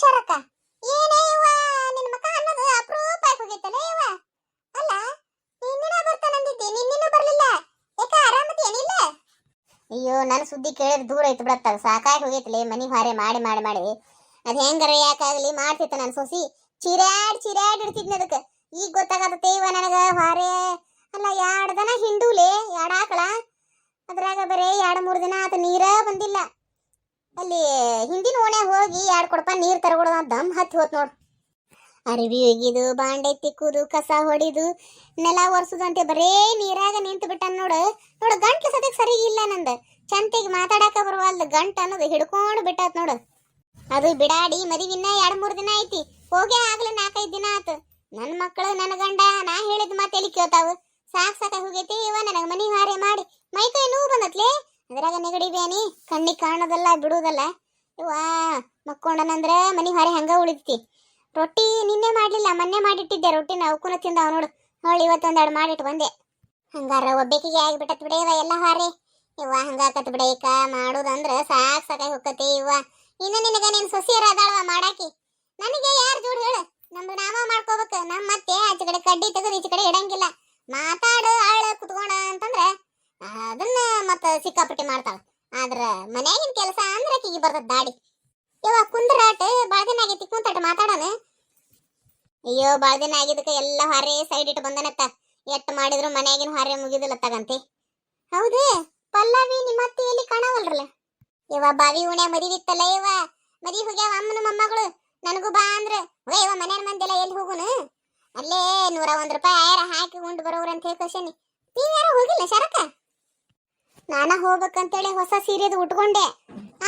ಶರಕ ಏನೇ ಇವ ನಿನ್ನ ಮಕ ಅನ್ನೋದು ಅಪರೂಪ ಹೋಗೈತಲ್ಲ ಇವ ಅಲ್ಲ ನಿನ್ನಿನ ಬರ್ತಾನಂದಿದ್ದೆ ನಿನ್ನಿನ ಬರಲಿಲ್ಲ. ಯಾಕ ಆರಾಮತಿ ಏನಿಲ್ಲ? ಅಯ್ಯೋ ನನ್ನ ಸುದ್ದಿ ಕೇಳಿದ್ರೆ ದೂರ ಐತಿ ಬಿಡತ್ತ, ಸಾಕಾಗಿ ಹೋಗೈತಿಲೆ, ಮನಿ ಭಾರೆ ಮಾಡಿ ಮಾಡಿ ಮಾಡಿ. ಅದ್ ಹೆಂಗಾರ ಯಾಕಾಗ್ಲಿ ಮಾಡ್ತಿತ್ತ ನನ್ನ ಸೊಸಿ. ಚಿರ್ಯಾಡ್ ಚಿರ್ಯಾಡ್ ಇಡ್ತಿದ್ನ ಅದಕ್ಕೆ. ಈಗ ಗೊತ್ತಾಗತ್ತೆ ಇವ ನನಗ ಭಾರೆ ಅಲ್ಲ ಎರಡ್ ದನ ಹಿಂಡೂಲೆ ಎರಡ್ ಆಕಳ? ಅದ್ರಾಗ ಬರೇ ಎರಡ್ ಮೂರ್ ದಿನ ಆತ, ನೀರ ಬಂದಿಲ್ಲ. ಅಲ್ಲಿ ಹಿಂದಿನ ಓಣ್ಯಾಗ ಹೋಗಿ ಎರಡು ಕೊಡಪ ನೀರು ತರಗೊಡೋದ ದಮ್ ಹತ್ತಿ ಹೋತ್ ನೋಡು. ಅರಿವಿ ಒಗಿದು ಬಾಂಡೆ ತಿಕ್ಕುದು ಕಸ ಹೊಡಿದು, ನೆಲ ಒರ್ಸುದಂತೆ ಬರೇ ನೀರಾಗ ನಿಂತು ಬಿಟ್ಟ ನೋಡು. ನೋಡು ಗಂಟ್ಲು ಸದ್ಯಕ್ಕೆ ಸರಿ ಇಲ್ಲ ನಂದು. ಚಂತಿಗೆ ಮಾತಾಡಕ ಬರುವಲ್ಲ ಗಂಟ್ ಅನ್ನೋದು ಹಿಡ್ಕೊಂಡು ಬಿಟ್ಟಾತ್ ನೋಡು. ಅದು ಬಿಡಾಡಿ ಮದುವಿನ ಎರಡು ಮೂರು ದಿನ ಐತಿ. ಹೋಗೇ ಆಗ್ಲಿ ನಾಲ್ಕೈದು ದಿನ ಆತು. ನನ್ನ ಮಕ್ಕಳು ನನ್ನ ಗಂಡ, ನಾ ಹೇಳಿದ ಮಾತು ಎಲ್ಲಿ ಕೇಳ್ತಾವ. ಸಾಕ್ ಸಾಕ ಹೋಗೈತಿ, ಇವ ನನಗೆ ಮನೆ ಹಾರೆ ಮಾಡಿ. ಮೈಕೈ ನೋವು ಬಂದತ್ಲೆ? ಅದ್ರಾಗ ನೆಗಡಿ ಬೇನಿ ಕಣ್ಣಿಗೆ ಕಾಣೋದಲ್ಲ ಬಿಡುವುದಲ್ಲ ಇವಾ ಮಕ್ಕೊಂಡನಂದ್ರೆ ಮನಿ ಹೊರೆ ಹಂಗ ಉಳಿತಿ ರೊಟ್ಟಿ ನಿನ್ನೆ ಮಾಡಲಿಲ್ಲ, ಮೊನ್ನೆ ಮಾಡಿಟ್ಟಿದ್ದೆ ರೊಟ್ಟಿನ ಅವಕ್ಕೂನ ತಿಂದಾವ ನೋಡು. ಹೊಳ್ಳಿ ಇವತ್ತೊಂದೆರಡು ಮಾಡಿಟ್ಟು ಬಂದೆ. ಹಂಗಾರ ಒಬ್ಬೇಕಿಗೆ ಆಗಿಬಿಟ್ಟತ್ ಬಿಡ ಇವ ಎಲ್ಲ ಹಾರಿ. ಇವ ಹಂಗಾಕತ್ ಬಿಡೇಕ ಮಾಡೋದಂದ್ರ ಸಾಕ್ ಸಾಕಾಗಿ ಹೋಗತಿ ಇವ ಇನ್ನ ನಿನಗ ನಿನ್ ಸೊಸಿಯರ ಅದಾಳವ ಮಾಡಾಕಿ. ನನಗೆ ಯಾರು ಜೋಡ್ ಹೇಳು. ನಮ್ದು ನಾವ ಮಾಡ್ಕೋಬೇಕು. ನಮ್ಮ ಮತ್ತೆ ಆಚೆ ಕಡೆ ಕಡ್ಡಿ ತೆಗೆದು ಈಚೆ ಕಡೆ ಇಡಂಗಿಲ್ಲ. ಮಾತಾಡು, ಆಳ, ಕುತ್ಕೊಂಡ ಅಂತಂದ್ರೆ ಅದನ್ನ ಮತ್ತ ಸಿಕ್ಕಾಪಟ್ಟಿ ಮಾಡ್ತಾಳ. ಆದ್ರ ಮನ್ಯಾಗಿನ ಕೆಲಸ ಅಂದ್ರೆ ಆಕಿಗೆ ಬರ್ತದ ದಾಡಿ. ಇವ ಕುಂದ್ರಾಟ ಬಾಳ ದಿನ ಆಗೈತಿ ಕುಂತಾಟ ಮಾತಾಡೋಣ. ಅಯ್ಯೋ, ಬಾಳ ದಿನ ಆಗಿದ್ದಕ್ಕೆ ಎಲ್ಲ ಹಾರೆ ಸೈಡ್ ಇಟ್ಟು ಬಂದನತ್ತ. ಎಟ್ ಮಾಡಿದ್ರು ಮನ್ಯಾಗಿನ ಹಾರೆ ಮುಗಿದಿಲ್ಲ ತಗಂತಿ. ಹೌದು, ಪಲ್ಲವಿ ನಿಮ್ಮ ಅತ್ತೆ ಎಲ್ಲಿ ಕಾಣವಲ್ರಲ್ಲ. ಇವ ಬಾವಿ ಉಣೆ ಮದಿವಿತ್ತಲ್ಲ ಇವ ಮದಿ ಹೋಗ್ಯಾವ ಅಮ್ಮನ ಮೊಮ್ಮಗಳು. ನನಗೂ ಬಾ ಅಂದ್ರೆ. ಹೋಗ ಇವ ಮನ್ಯಾನ ಮಂದೆಲ್ಲ ಎಲ್ಲಿ ಹೋಗುನು? ಅಲ್ಲೇ ನೂರ ಒಂದ್ ರೂಪಾಯಿ ಆಯಾರ ಹಾಕಿ ಉಂಡು ಬರೋರು ಅಂತ ಹೇಳಿ ಕಳ್ಸೇನಿ ನೀವ್ ಯಾರು ಹೋಗಿಲ್ಲ ಶರಕ ನಾನ ಹೋಗ್ಬೇಕಂತೇಳಿ ಹೊಸ ಸೀರೆದು ಉಟ್ಕೊಂಡೆ.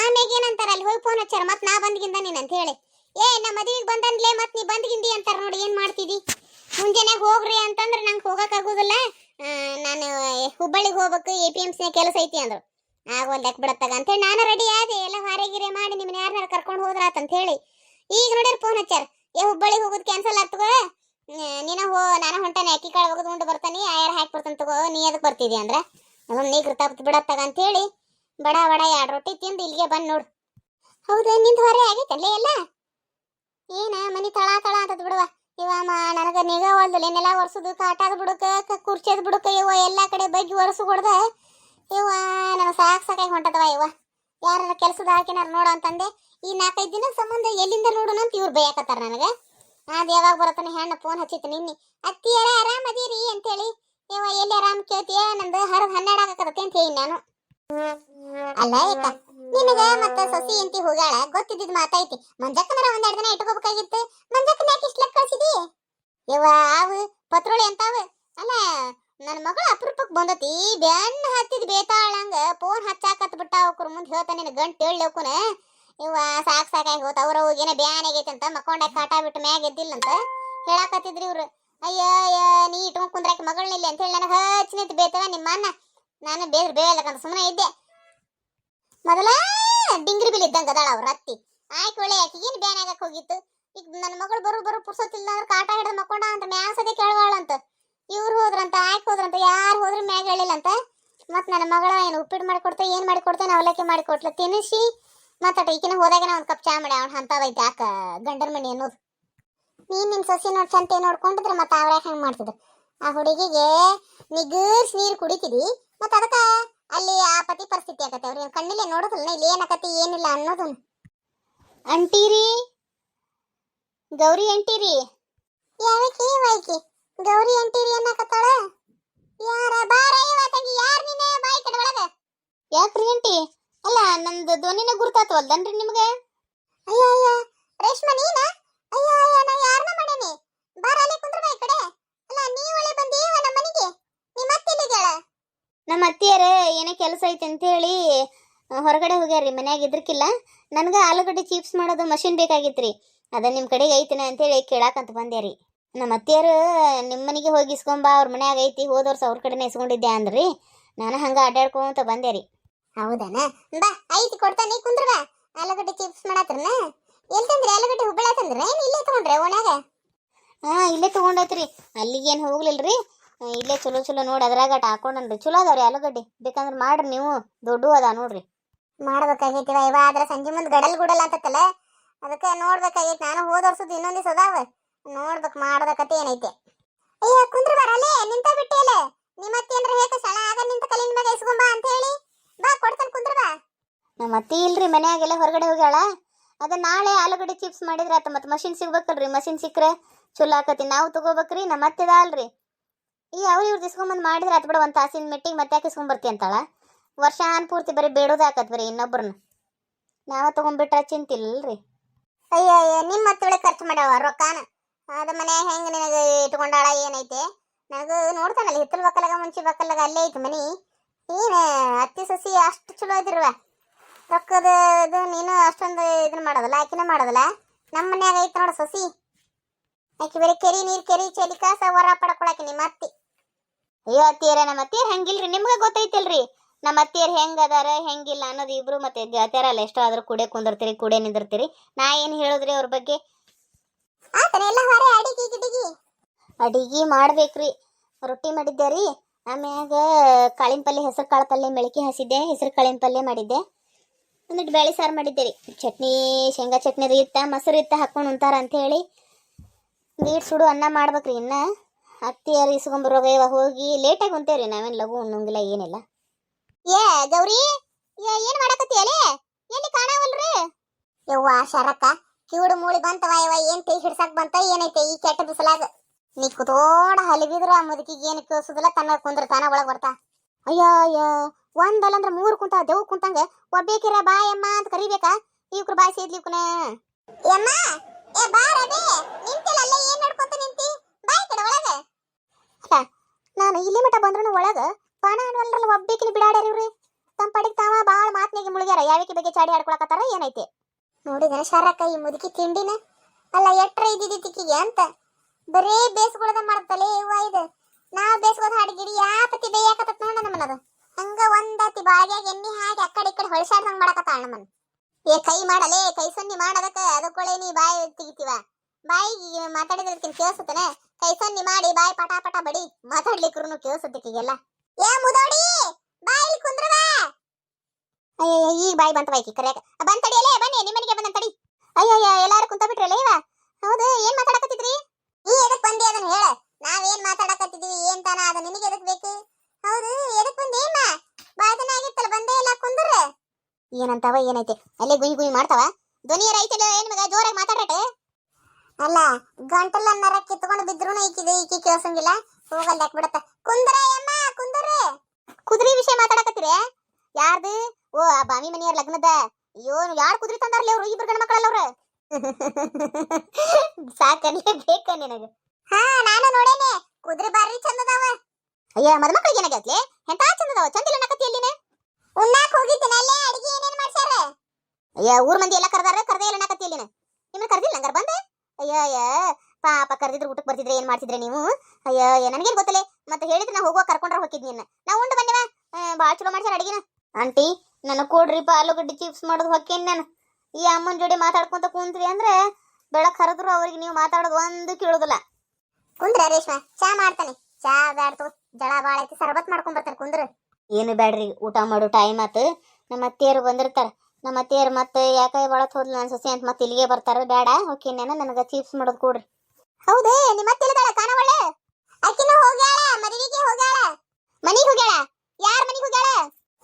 ಆಮ್ಯಾಗ ಏನಂತಾರ ಅಲ್ಲಿ ಹೋಗಿ ಫೋನ್ ಹಚ್ಚಾರ, ಮತ್ ನಾ ಬಂದ್ಗಿಂದ ನೀನ್ ಅಂತ ಹೇಳಿ. ಏ ನಮ್ಮ ಮದುವೆಗೆ ಬಂದನ್ಲೇ, ಮತ್ ನೀ ಬಂದ್ಗಿಂದಿ ಅಂತಾರ ನೋಡಿ, ಏನ್ ಮಾಡ್ತಿದಿ? ಮುಂಜಾನೆ ಹೋಗ್ರಿ ಅಂತಂದ್ರೆ ನಂಗೆ ಹೋಗಕ್ ಆಗೋದಿಲ್ಲ. ನಾನು ಹುಬ್ಬಳ್ಳಿಗೆ ಹೋಗ್ಬೇಕು ಎ ಪಿ ಎಂ ಸಿ ಕೆಲಸ ಐತಿ ಅಂದ್ರು. ಆಗ ಒಂದಕ್ಕೆ ಬಿಡತ್ತಾಗ ಅಂತೇಳಿ ನಾನು ರೆಡಿ ಆದೆ, ಎಲ್ಲ ಹೊರಗಿರೆ ಮಾಡಿ ನಿಮ್ಮನ್ನ ಯಾರನ್ನಾರು ಕರ್ಕೊಂಡು ಹೋದ್ರಾತ್ ಅಂತ ಹೇಳಿ. ಈಗ ನೋಡ್ಯಾರ ಫೋನ್ ಹಚ್ಚಾರ, ಏ, ಹುಬ್ಬಳ್ಳಿಗೆ ಹೋಗೋದು ಕ್ಯಾನ್ಸಲ್ ಆಗ್ತಗೋ ನೀನ ಹೋ, ನಾನು ಹೊಂಟಾನೆ, ಅಕ್ಕಿ ಕಾಳು ಹೋಗೋದು ಉಂಡು ಬರ್ತಾನೆ ಆಯಾರ ಹಾಕಿ ಬರ್ತಾನೆ ತಗೋ, ನೀ ಅದಕ್ಕೆ ಬರ್ತಿದ್ಯಾ ಅಂದ್ರ ನೀಗ್ರ ತಪ್ಪು ಬಿಡತ್ತಾಗ ಅಂತೇಳಿ ಬಡ ಬಡ ಎರಡು ರೊಟ್ಟಿ ತಿಂದು ಇಲ್ಲಿಗೆ ಬಂದು ನೋಡು. ಹೌದ, ನಿಂದು ಹೊರೆ ಆಗೈತಲ್ಲೇ ಎಲ್ಲ? ಏನ ಮನಿ ತಳ ತಳ ಅಂತದ್ ಬಿಡುವ. ಇವ ನನಗ ನಿಗ ಹೊಲ್ದಲೆ ನೆಲ ಒರ್ಸುದು ಕಾಟಾದ ಬಿಡಕ, ಕ- ಬಿಡಕ, ಇವ ಎಲ್ಲಾ ಕಡೆ ಬಗ್ಗಿ ಒರೆಸು ಹೊಡ್ದ ಇವ ನನ್ನ ಸಾಕ್ ಸಾಕಾಗಿ ಹೊಂಟದವ ಇವ. ಯಾರ ಕೆಲಸದ ಹಾಕಿನಾರ ನೋಡು ಅಂತಂದೆ. ಈ ನಾಲ್ಕೈದು ದಿನ ಸಂಬಂಧ ಎಲ್ಲಿಂದ ನೋಡೋಣ ಅಂತ ಇವ್ರು ಬೈಯಾಕತ್ತಾರ ನನಗೆ. ಅದ್ ಯಾವಾಗ ಬರತ್ತಾನೆ ಹೆಣ್ಣು ಫೋನ್ ಹಚ್ಚಿತ್ತು ನಿನ್ನೆ. ಅತ್ತಿಯರ ಆರಾಮದೀರಿ ಅಂತೇಳಿ ಇವ ಎಲ್ಲಿ ಆರಾಮ್ ಕೇಳ್ತೀಯ? ನಂದು ಹರದ್ ಹನ್ನೆರಡು ಆಗಕತ್ತೈತಿ ಅಂತ ಹೇಳಿ ನಾನು. ಅಲ್ಲ ಏಕ, ನಿನಗ ಮತ್ತ ಸೊಸಿ ಎಂತಿ ಹೋಗ್ಯಾಳ, ಗೊತ್ತಿದ್ದಿದ್ ಮಾತೈತಿ. ಮಂಜಕ್ಕನರ ಒಂದೆರಡು ದಿನ ಇಟ್ಕೋಬೇಕಾಗಿತ್ತು. ಮಂಜಕ್ಕನ ಯಾಕೆ ಇಷ್ಟ ಕಳ್ಸಿದಿ? ಯವ್ವ ಅವು ಪತ್ರೋಳಿ ಅಂತಾವ. ಅಲ್ಲ ನನ್ನ ಮಗಳು ಅಪರೂಪಕ್ಕೆ ಬಂದತಿ ಬೆನ್ನ ಹತ್ತಿದ್ ಬೇತಾಳಂಗ ಫೋನ್ ಹಚ್ಚಾಕತ್ ಬಿಟ್ಟ ಅವ್ರ ಮುಂದೆ ಹೇಳ್ತಾನೆ ನಿನ್ನ ಗಂಟು ಹೇಳೋಕುನ ಇವ ಸಾಕ್ ಸಾಕಾಗಿ ಹೋತ. ಅವ್ರ ಹೋಗಿನ ಬ್ಯಾನ್ ಆಗೈತೆ ಅಂತ ಮಕ್ಕೊಂಡ ಕಾಟ ಬಿಟ್ಟು ಮ್ಯಾಗ ಎದ್ದಿಲ್ಲಂತ ಹೇಳಾಕತ್ತಿದ್ರಿ ಇವ್ರು. ಅಯ್ಯ ನೀ ಇಟ್ಕೊಂಡ್ ಕುಂದ್ರಾಕಿ ಮಗಳನಿಲ್ಲ ಅಂತ ಹೇಳಿ ನನಗೆ ಹಚ್ಚ ನಿಂತು ಬೇತವ ನಿಮ್ಮ ಅನ್ನ ನಾನು ಬೇರ್ ಬೇಯಲ್ಲಕಂತ ಸುಮ್ಮನೆ ಇದ್ದೆ. ಮೊದಲ ಡಿಂಗ್ರಿ ಬಿಲ್ ಇದ್ದಂಗ ಅದಾಳ ಅವ್ರ ಅತ್ತಿ. ಆಯ್ಕೆ ಒಳ್ಳೆ ಆಕಿಗೇನು ಬ್ಯಾನ್ ಆಗಕ್ಕೆ ಹೋಗಿತ್ತು ಈಗ ನನ್ನ ಮಗಳು ಬರು ಬರು ಪುರ್ಸೋತಿಲ್ಲ ಅಂದ್ರೆ ಕಾಟ ಹಿಡಿದು ಮಕ್ಕೊಂಡ ಅಂತ ಮ್ಯಾಗ ಸದೇ ಕೇಳವಾಳಂತ. ಇವ್ರು ಹೋದ್ರಂತ, ಆಯ್ಕೆ ಹೋದ್ರಂತ, ಯಾರು ಹೋದ್ರು ಮ್ಯಾಗ ಹೇಳಿಲ್ಲಂತ. ಮತ್ತು ನನ್ನ ಮಗಳ ಏನು ಉಪ್ಪಿಟ್ಟು ಮಾಡಿ ಏನು ಏನ್ ಮಾಡಿ ನಾವು ಅವಲಕ್ಕಿ ಮಾಡಿ ಕೊಟ್ಲ ತಿನ್ನಿಸಿ ಮತ್ತು ಈಕಿನ ಹೋದಾಗ ಒಂದು ಕಪ್ ಚಾ ಮಾಡಿ, ಅವ್ನ ಅಂತದೈತೆ ಯಾಕ ಗಂಡನ ಮಣಿ ಅನ್ನೋದು. ನೀನ್ ನಿನ್ ಸೊಸೆ ನೋಡ್ ಚಂತೆ ನೋಡ್ಕೊಂಡಿದ್ರೆ ಮತ್ತೆ ಅವ್ರ ಹೆಂಗ್ ಮಾಡ್ತಿದ್ರು? ಆ ಹುಡುಗಿಗೆ ನಿಗರ್ಸ್ ನೀರು ಕುಡಿತಿದಿ ಮತ್ತೆ ಅದಕ್ಕ ಅಲ್ಲಿ ಆ ಪತಿ ಪರಿಸ್ಥಿತಿ ಆಗತ್ತೆ ಅವ್ರಿಗೆ ಕಣ್ಣಿಲೆ ನೋಡೋದಿಲ್ಲ ಇಲ್ಲಿ ಏನಾಕತಿ ಏನಿಲ್ಲ ಅನ್ನೋದು ಅಂಟೀರಿ? ಗೌರಿ ಅಂಟೀರಿ? ಯಾವಕ್ಕೆ ವೈಕಿ ಗೌರಿ ಅಂಟೀರಿ ಅನ್ನಕತ್ತಾಳ? ಯಾರ ಬಾರ ಇವತ್ತಂಗಿ ತಂಗಿ ಯಾರ್ ನೀನೆ ಬಾಯಿ ಕಡೆ ಒಳಗ ಯಾಕ್ರಿ ಅಂಟಿ? ಅಲ್ಲ ನಂದು ಧ್ವನಿನ ಗುರ್ತಾತ್ವಲ್ದನ್ರಿ ನಿಮ್ಗೆ? ಅಯ್ಯ ಅಯ್ಯ ರೇಷ್ಮಾ ನೀನ ಅಯ್ಯ ಅಯ್ಯ ನಾ ಯಾರನ್ನ ಮಾಡೇನಿ ಬಾರ ಅಲ್ಲಿ ಕುಂದ್ರ ಬಾ ಈ ಕಡೆ ಅಲ್ಲ ನೀ ಒಳ್ಳೆ ಬಂದೀವ ನಮ್ಮ ಮನೆಗೆ ನಿಮ್ಮ ಅತ್ತೆಲಿಗ್ಯಾಳ ನಮ್ಮ ಅತ್ತಿಯರ ಏನೇ ಕೆಲಸ ಐತೆ ಅಂತ ಹೇಳಿ ಹೊರಗಡೆ ಹೋಗ್ಯಾರ್ರಿ ಮನ್ಯಾಗ ಇದ್ರಕಿಲ್ಲ. ನನಗೆ ಆಲೂಗಡ್ಡೆ ಚಿಪ್ಸ್ ಮಾಡೋದು ಮಷಿನ್ ಬೇಕಾಗಿತ್ರಿ. ಅದ ನಿಮ್ಮ ಕಡೆಗೆ ಐತಿನ ಅಂತೇಳಿ ಕೇಳಾಕಂತ ಬಂದೆ ರೀ ನಮ್ಮ ಅತ್ತಿಯರು ನಿಮ್ಮ ಮನೆಗೆ ಹೋಗಿ ಇಸ್ಕೊಂಬಾ ಅವ್ರ ಮನ್ಯಾಗ ಐತಿ ಹೋದ ವರ್ಷ ಅವ್ರ ಕಡೆನೇ ಇಸ್ಕೊಂಡಿದ್ದೆ ಅಂದ್ರಿ. ನಾನು ಹಂಗ ಅಡ್ಡಾಡ್ಕೊಂತ ಬಂದೆ ರೀ ಹೌದನ? ಬಾ ಐತಿ ಕೊಡ್ತಾನೆ ಕುಂದ್ರ ಬಾ. ಆಲೂಗಡ್ಡೆ ಚಿಪ್ಸ್ ಮಾಡತ್ರನ? ಎಲ್ಲಿ ತಂದ್ರಿ? ಆಲೂಗಡ್ಡೆ ಹುಬ್ಬಳ್ಳಿ ತಂದ್ರೆ? ಏನ್ ಇಲ್ಲೇ ತಗೊಂಡ್ರೆ ಓಣ್ಯಾಗ? ಹಾಂ ಇಲ್ಲೇ ತಗೊಂಡೈತ್ರಿ. ಅಲ್ಲಿಗೇನು ಹೋಗ್ಲಿಲ್ರಿ. ಆ, ಇಲ್ಲೇ ಚಲೋ ಚಲೋ ನೋಡಿ ಅದ್ರಾಗ ಅಟ್ ಹಾಕೊಂಡನ್ರಿ ಚಲೋ ಅದಾವ್ರಿ ಆಲೂಗಡ್ಡೆ. ಬೇಕಂದ್ರೆ ಮಾಡ್ರಿ ನೀವು ದೊಡ್ಡ ಅದ ನೋಡ್ರಿ. ಮಾಡ್ಬೇಕಾಗೈತಿವ ಇವ ಆದ್ರೆ ಸಂಜೆ ಮುಂದೆ ಗಡಲ್ ಗುಡಲ್ ಅಂತತ್ತಲ್ಲ ಅದಕ್ಕೆ ನೋಡ್ಬೇಕಾಗೈತಿ. ನಾನು ಹೋದ ವರ್ಷದ ಇನ್ನೊಂದ್ ದಿವಸ ಅದಾವ. ನೋಡ್ಬೇಕು ಮಾಡದ ಕತೆ ಏನೈತೆ. ಅಯ್ಯ ಕುಂದ್ರ ಬರಲೇ ನಿಂತ ಬಿಟ್ಟಿಯಲ್ಲ ನಿಮ್ಮ ಅತ್ತಿ ಅಂದ್ರೆ ಹೇಗೆ ಸಳ ಆಗ ನಿಂತ ಕಲಿನ ಮ್ಯಾಗ ಇಸ್ಕೊಂಬ ಅಂತ ಹೇಳಿ. ಬಾ ಕೊಡ್ತಾನೆ ಕುಂದ್ರ ಬಾ. ನಮ್ಮ ಅತ್ತಿ ಇಲ್ರಿ ಮನ್ಯಾಗೆಲ್ಲ ಹೊರಗಡೆ ಹೋಗ್ಯಾಳ. ಅದ ನಾಳೆ ಆಲೂಗಡ್ಡೆ ಚಿಪ್ಸ್ ಮಾಡಿದ್ರೆ ಆತ ಮತ್ತೆ ಮಷಿನ್ ಸಿಗ್ಬೇಕಲ್ರಿ. ಮಷಿನ್ ಸಿಕ್ಕರೆ ಚಲೋ ಆಕತಿ. ನಾವು ತಗೋಬೇಕ್ರಿ ನಮ್ಮ ಅತ್ತೆದ ಅಲ್ರಿ. ಈ ಅವ್ರು ಇವ್ರು ತಿಸ್ಕೊಂಬಂದು ಮಾಡಿದ್ರೆ ಆತ್ ಬಿಡ ಒಂದು ತಾಸಿನ ಮೆಟ್ಟಿಗೆ ಮತ್ತೆ ಯಾಕೆ ಇಸ್ಕೊಂಬರ್ತಿ ಅಂತಾಳ? ವರ್ಷಾನ್ ಪೂರ್ತಿ ಬರೀ ಬೇಡೋದು ಆಕತ್ ಬರೀ ಇನ್ನೊಬ್ರನ್ನ. ನಾವ ತಗೊಂಡ್ಬಿಟ್ರ ಚಿಂತಿಲ್ಲರಿ ಅಯ್ಯ ಅಯ್ಯ ನಿಮ್ಮ ಮತ್ತೊಳೆ ಖರ್ಚು ಮಾಡ್ಯಾವ ರೊಕ್ಕಾನ. ಅದು ಮನೆ ಹೆಂಗ ನಿನಗೆ ಇಟ್ಕೊಂಡಾಳ, ಏನೈತೆ? ನನಗೆ ನೋಡ್ತಾನಲ್ಲ, ಹಿತ್ತಲ ಬಕ್ಕಲಾಗ ಮುಂಚೆ ಬಕ್ಕಲಾಗ ಅಲ್ಲೇ ಐತಿ ಮನಿ. ಏನ, ಅತ್ತಿ, ಸಸಿ ಅಷ್ಟು ಚಲೋ ಇದ್ರವ ರೊಕ್ಕದ ಇದು, ನೀನು ಅಷ್ಟೊಂದು ಇದನ್ನ ಮಾಡೋದಲ್ಲ, ಆಕಿನ ಮಾಡೋದಲ್ಲ? ನಮ್ಮ ಮನ್ಯಾಗ ಐತೆ ನೋಡು ಸಸಿ. ಆಕಿ ಬರೀ ಕೆರಿ ನೀರು, ಕೆರಿ ಚಲಿ ಕಾಸ ಹೊರ ಪಡ್ಕೊಳಕಿ ನಿಮ್ಮ ಅತ್ತಿ. ಅಯ್ಯೋ ಅತ್ತಿಯರ ನಮ್ಮ ಅತ್ತಿಯರ್ ಹಂಗಿಲ್ರಿ? ನಿಮ್ಗೆ ಗೊತ್ತೈತಿಲ್ರಿ. ನಮ್ಮ ಅತ್ತಿಯರ್ ಹೆಂಗ್ ಅದಾರ ಹೆಂಗಿಲ್ಲ ಅನ್ನೋದು ಇಬ್ರು ಮತ್ತೆ ಗೆಳತಿಯರಲ್ಲ ಎಷ್ಟೋ ಆದ್ರೂ ಕೂಡೆ ಕುಂದಿರ್ತೀರಿ ಕೂಡೆ ನಿಂದಿರ್ತೀರಿ. ನಾ ಏನ್ ಹೇಳುದ್ರಿ ಅವ್ರ ಬಗ್ಗೆ? ಅಡಿಗೆ ಮಾಡ್ಬೇಕ್ರಿ. ರೊಟ್ಟಿ ಮಾಡಿದ್ದೆ ರೀ ಆಮ್ಯಾಗ ಕಾಳಿನ ಪಲ್ಯ ಹೆಸರು ಕಾಳು ಪಲ್ಯ ಮೆಳಕಿ ಹಸಿದ್ದೆ ಹೆಸರು ಕಾಳಿನ ಪಲ್ಯ ಮಾಡಿದ್ದೆ. ಒಂದಿಟ್ಟು ಬೇಳೆ ಸಾರು ಮಾಡಿದ್ದೆ ರೀ ಚಟ್ನಿ ಶೇಂಗಾ ಚಟ್ನಿ ರೀ ಇತ್ತ ಮೊಸರು ಇತ್ತ ಹಾಕೊಂಡು ಉಂತಾರ ಅಂತ ಹೇಳಿ ನೀರು ಸುಡು ಅನ್ನ ಮಾಡ್ಬೇಕ್ರಿ ಇನ್ನ. ಅತ್ತಿಯರು ಇಸ್ಕೊಂಬರೋಗ ಇವಾಗ ಹೋಗಿ ಲೇಟಾಗಿ ಹೊಂತೇವ್ರಿ ನಾವೇನು ಲಘು ಉಣ್ಣಂಗಿಲ್ಲ, ಏನಿಲ್ಲ. ಏ, ಗೌರಿ, ಏ, ಏನ್ ಮಾಡಕತ್ತೀಯಲೇ? ಎಲ್ಲಿ ಕಾಣವಲ್ರಿ? ಯವ್ವ ಶರಕ ಕಿವುಡು ಮೂಳಿ ಬಂತವ ಯವ್ವ, ಏನ್ ತೈ ಹಿಡ್ಸಕ್ ಬಂತ, ಏನೈತೆ ಈ ಕೆಟ್ಟ ಬಿಸಲಾಗ? ನೀ ಕುತೋಡ ಹಲಿಬಿದ್ರ ಆ ಮುದುಕಿಗೆ ಏನು ಕೇಳಿಸೋದಿಲ್ಲ, ತನ್ನ ಕುಂದ್ರ ತಾನ ಒಳಗ್ ಬರ್ತಾ. ಅಯ್ಯೋ ಅಯ್ಯೋ, ಒಂದಲ್ಲ ಅಂದ್ರ ಮೂರು ಕುಂತ ದೇವ್ ಕುಂತಂಗ, ಒಬ್ಬೇಕಿರ ಬಾಯಮ್ಮ ಅಂತ ಕರಿಬೇಕಾ? ಇವ್ಕ್ರ ಬಾಯಿ ಸೇದ್ಲಿ ಕುನೇ ಯಮ್ಮ, ಏ ಬಾ ರವಿ ನಿಂತಿಲ್ಲ ಅಲ್ಲೇ ನಡ್ಕೊಂತ ನಿಂತಿ ಬಾಯ್ ಕಡೆ ಒಳಗ ನಾನು ಇಲ್ಲಿ ಮಠ ಬಂದ್ರು ಒಳಗ ಪಾನ ಅನ್ವಲ್ರಲ್ಲ ಒಬ್ಬೇಕಿನ ಬಿಡಾಡ್ಯಾರ ಇವ್ರಿ. ತಮ್ಮ ಪಡಿಗೆ ತಾವ ಬಹಳ ಮಾತನಿಗೆ ಮುಳುಗ್ಯಾರ. ಯಾವಕ್ಕೆ ಬಗ್ಗೆ ಚಾಡಿ ಆಡ್ಕೊಳಕತ್ತಾರ ಏನೈತೆ? ನೋಡಿದನ ಶಾರಕ್ಕ ಈ ಮುದುಕಿ ತಿಂಡಿನ? ಅಲ್ಲ, ಎಟ್ರ ಇದ್ದಿದ್ದಿಕ್ಕಿಗೆ ಅಂತ? ಬರೇ ಬೇಸ್ಗೊಳದ ಮಾಡ್ತಲೇ ಇವ ಇದು. ನಾ ಬೇಸ್ಗೋದ ಹಾಡಿಗಿಡಿ ಯಾತತಿ ಬೇಯಾಕತ್ತ ನೋಡ ನಮ್ಮನದು ಹಂಗ ಒಂದತಿ ಬಾಳ್ಯಾಗ ಎಣ್ಣಿ ಹಾಕಿ ಅಕ್ಕಡೆ ಇಕ್ಕಡೆ ಕಡೆ ಹೊಳ್ಸಾಡ್ದಂಗ್ ಮಾಡಕತ್ತಾಳ ನಮ್ಮನ್. ಏ, ಕೈ ಮಾಡಲೇ, ಕೈ ಸೊನ್ನಿ ಮಾಡದಕ್ಕ. ಅದಕ್ಕೊಳೆ ನೀ ಬಾಯಿ ತೆಗಿತೀವ? ಬಾಯಿಗೆ ಮಾತಾಡಿದ್ರೆ ಕೇಳಿಸುತ್ತಾನೆ? ಕೈ ಸೊನ್ನಿ ಮಾಡಿ ಬಾಯ್ ಪಟ ಪಟ ಬಡಿ. ಮಾತಾಡ್ಲಿಕ್ರು ಕೇಳಿಸುತ್ತಿಕ್ಕಿಗೆಲ್ಲ ಏ ಮುದೋಡಿ ಬಾಯಿ ಕುಂದ್ರವ. ಅಯ್ಯಯ್ಯ ಈ ಬಾಯ್ ಬಂತ ಈಕಿ ಕರೆಯಾಕ ಬಂದ್ ತಡಿಯಲೇ ಬನ್ನಿ ನಿಮ್ಮನಿಗೆ ಬಂದ ತಡಿ. ಅಯ್ಯಯ್ಯ, ಎಲ್ಲಾರು ಕುಂತ ಬಿಟ್ರಲ್ಲ ಇವ. ಹೌದು, ಏನ್ ಮಾತಾಡಕತ್ತಿದ್ರಿ? ನೀ ಎದಕ್ ಬಂದಿ ಅದನ್ನ ಹೇಳ. ನಾವೇನ್ ಮಾತಾಡಕತ್ತಿದೀವಿ ಏನ್ ತಾನ ಅದ ನಿಮಗೆ ಎದಕ್ ಬೇಕು? ಹೌದು, ಎದಕ್ ಬಂದಿ ಏನ ಬಾದನ ಆಗಿತ್ತಲ್ಲ, ಬಂದೇ ಇಲ್ಲ ಕುಂದ್ರ ಏನಂತಾವ, ಏನೈತೆ? ಅಲ್ಲೇ ಗುಯ್ ಗುಯ್ ಮಾಡ್ತಾವ? ಧ್ವನಿಯರ ಐತಲ್ಲ ಏನ್ ಮಗ, ಜೋರಾಗಿ ಮಾತಾಡಟ ಅಲ್ಲ ಗಂಟಲ ನರ ಕಿತ್ಕೊಂಡು ಬಿದ್ರು ಈಕಿದೆ ಈಕಿ ಕೇಳ್ಸಂಗಿಲ್ಲ? ಹೋಗಲ್ಲ ಯಾಕೆ ಬಿಡತ್ತ? ಕುಂದ್ರ ಅಮ್ಮ ಕುಂದ್ರೆ. ಕುದುರೆ ವಿಷಯ ಮಾತಾಡಕತ್ತೀರಿ? ಯಾರ್ದು? ಓ ಆ ಬಾವಿ ಮನೆಯವ್ರ ಲಗ್ನದ. ಅಯ್ಯೋ ಯಾರು ಕುದುರೆ ತಂದಾರಲ್ಲ ಅವ್ರು? ಇಬ್ರು ಗಂಡ ಮಕ್ಕಳಲ್ಲ ಅವ್ರು? ಸಾಕನೇ ಬೇಕ ನಿನಗೆ. ಹಾ ನಾನು ನೋಡೇನೆ. ಕುದುರೆ ಬಾರಿ ಚಂದದವ. ಅಯ್ಯ ಮದುಮಕ್ಕಳಿಗೆ ಏನಾಗತ್ಲೆ ಎಂತ ಚಂದದವ ಚಂದಿಲ್ಲ ನಕತಿ ಎಲ್ಲಿನ ಉಣ್ಣಾಕ್ ಹೋಗಿದ್ದೇನೆ ಅಲ್ಲೇ ಅಡಿಗೆ ಏನೇನ್ ಮಾಡ್ಸ್ಯಾರ? ಅಯ್ಯ ಊರ್ ಮಂದಿ ಎಲ್ಲ ಕರ್ದಾರ ಕರ್ದೇ ಇಲ್ಲ ನಕತಿ ಎಲ್ಲಿನ ನಿಮ್ಮನ್ನ ಕರ್ದಿಲ್ಲ ಹಂಗಾರ ಬಂದೆ? ಅಯ್ಯ ಅಯ್ಯ, ಪಾಪ ಕರೆದಿದ್ರು ಊಟಕ್ಕೆ ಬರ್ತಿದ್ರೆ ಏನು ಮಾಡ್ತಿದ್ರೆ ನೀವು? ಅಯ್ಯಯ್ಯ ನನಗೇನು ಗೊತ್ತಲೆ? ಮತ್ತೆ ಹೇಳಿದ್ರೆ ನಾ ಹೋಗೋ ಕರ್ಕೊಂಡ್ರೆ ಹೋಗಿದ್ ನಿನ್ನ. ನಾ ಉಂಡು ಬಂದೇವ ಭಾಳ ಚಲೋ ಮಾಡ್ಸ್ಯಾರ ಅಡಿಗೆನ. ಆಂಟಿ, ನನಗೆ ಕೊಡ್ರಿಪ್ಪ ಆಲೂಗಡ್ಡೆ ಚಿಪ್ಸ್ ಮಾಡೋದು ಹೊಕ್ಕೇನು ನಾನು. ಈ ಅಮ್ಮನ ಜೋಡಿ ಮಾತಾಡ್ಕೊಂತ ಕುಂತ್ರಿ ಅಂದ್ರೆ ಬೆಳಕ್ ಹರಿದ್ರು ಅವ್ರಿಗೆ ನೀವು ಮಾತಾಡೋದು ಒಂದು ಕೇಳೋದಿಲ್ಲ. ಕುಂದ್ರ ರೇಷ್ಮಾ, ಚಾ ಮಾಡ್ತಾನೆ. ಚಾ ಬ್ಯಾಡ್ತು. ಜಳ ಬಾಳ ಸರ್ಬತ್ ಮಾಡ್ಕೊಂಡ್ ಬರ್ತಾನೆ ಕುಂದ್ರ. ಏನು ಬ್ಯಾಡ್ರಿ, ಊಟ ಮಾಡೋ ಟೈಮ್ ಆತು. ನಮ್ಮ ಅತ್ತೆಯರು ಬಂದಿರ್ತಾರ. ನಮ್ಮ ಅತ್ತೆಯರು ಮತ್ತೆ ಯಾಕೆ ಬಳತ್ ಹೋದ್ಲ ನನ್ನ ಸೊಸೆ ಅಂತ ಮತ್ತೆ ಇಲ್ಲಿಗೆ ಬರ್ತಾರ. ಬೇಡ ಓಕೆ ನಾನು ನನಗೆ ಚಿಪ್ಸ್ ಮಾಡೋದು ಕೊಡ್ರಿ. ಹೌದೇ, ನಿಮ್ಮ ಅತ್ತೆ ಇಲ್ಲದಾಳ ಕಾಣವಳೆ ಅಕ್ಕಿನ ಹೋಗ್ಯಾಳ, ಮದುವೆಗೆ ಹೋಗ್ಯಾಳ. ಮನಿಗೆ ಹೋಗ್ಯಾಳ? ಯಾರ ಮನಿಗೆ ಹೋಗ್ಯಾಳ?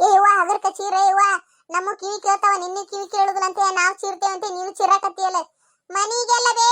ಏ ಇವ್ವ ಹಗರ್ ಕಚೀರ ಇವ್ವ ನಮ್ಮ ಕಿವಿ ಕೇಳ್ತಾವ, ನಿನ್ನ ಕಿವಿ ಕೇಳುದಿಲ್ಲ ಅಂತ ನಾವ್ ಚೀರ್ತೇವಂತೆ, ನೀನು ಚಿರಾಕತ್ತಿಯಲ್ಲ. ಮನಿಗೆಲ್ಲ ಬೇ